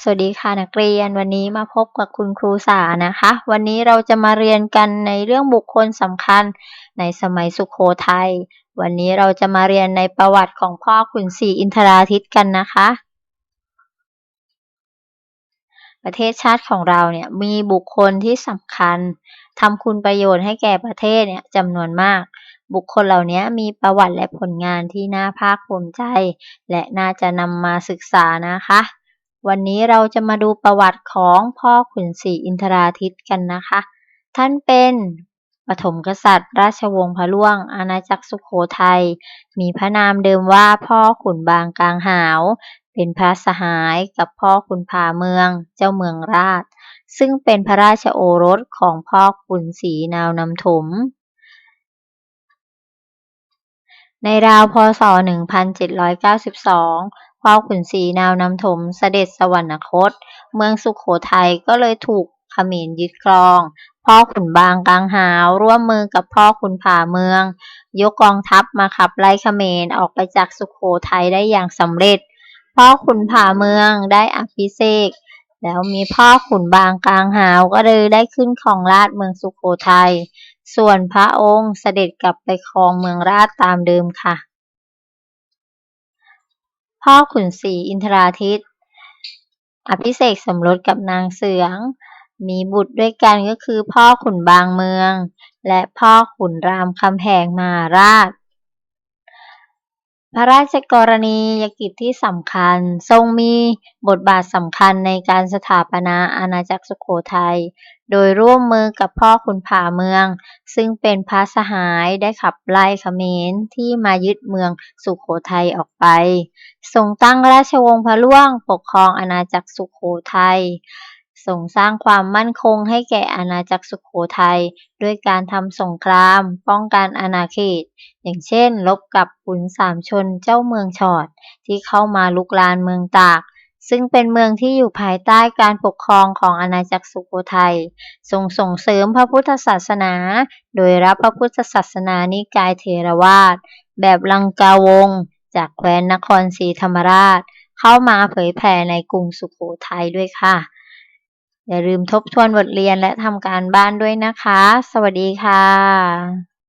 สวัสดีค่ะนักเรียนวันนี้มาพบกับคุณครูสานะคะ วันนี้เราจะมาเรียนกันในเรื่องบุคคลสำคัญในสมัยสุขโขทัยวันนี้เราจะมาเรียนในประวัติของพ่อขุนศรีอินทราทิตย์กันนะคะ ประเทศชาติของเราเนี่ยมีบุคคลที่สำคัญทำคุณประโยชน์ให้แก่ประเทศเนี่ยจำนวนมาก บุคคลเหล่านี้มีประวัติและผลงานที่น่าภาคภูมิใจ และน่าจะนำมาศึกษานะคะ วันนี้เราจะมาดูประวัติของพ่อขุนศรีอินทราทิตย์กันนะคะ ท่านเป็นปฐมกษัตริย์ ราชวงศ์พะล่วง อาณาจักรสุขโขทัย มีพระนามเดิมว่าพ่อขุนบางกลางหาว เป็นพระสหายกับพ่อขุนผาเมือง เจ้าเมืองราช ซึ่งเป็นพระราชโอรสของพ่อขุนศรีนาวนำถม ในราวพศ 1792 พ่อขุนศรีนาวนำถมเสด็จสวรรคต เมืองสุขโขทัยก็เลยถูกเขมรยึดครอง พ่อขุนบางกลางหาวร่วมมือกับพ่อขุนผาเมือง ยกกองทัพมาขับไล่เขมรออกไปจากสุขโขทัยได้อย่างสำเร็จ พ่อขุนผาเมืองได้อภิเษกแล้วมีพ่อขุนบางกลางหาวก็เลยได้ขึ้นครองราชเมืองสุขโขทัย ส่วนพระองค์เสด็จกลับไปครองเมืองราชตามเดิมค่ะ พ่อขุนศรีอินทราทิตอภิเษกสมรสกับนางเสือง มีบุตรด้วยกันก็คือพ่อขุนบางเมือง และพ่อขุนรามคำแหงมาราช พระราชกรณียกิจที่สำคัญ ทรงมีบทบาทสำคัญในการสถาปนาอาณาจักรสุโขทัย โดยร่วมมือกับพ่อขุนผาเมือง ซึ่งเป็นพระสหายได้ขับไล่เขมรที่มายึดเมืองสุโขทัยออกไป ทรงตั้งราชวงศ์พระล่วงปกครองอาณาจักรสุโขทัย ทรงสร้างความมั่นคงให้แก่อาณาจักรสุขโขทัยด้วยการทำสงคราม ป้องกันอาณาเขต อย่างเช่นลบกับขุนสามชนเจ้าเมืองชอด ที่เข้ามาลุกลานเมืองตาก ซึ่งเป็นเมืองที่อยู่ภายใต้การปกครองของอาณาจักรสุโขทัยทรงส่งเสริมพระพุทธศาสนา โดยรับพระพุทธศาสนานิกายเทรวาสแบบลังกาวง จากแคว้นนครศรีธรรมราช เข้ามาเผยแผ่ในกรุงสุโขทัยด้วยค่ะ อย่าลืมทบทวนบทเรียนและทำการบ้านด้วยนะคะ สวัสดีค่ะ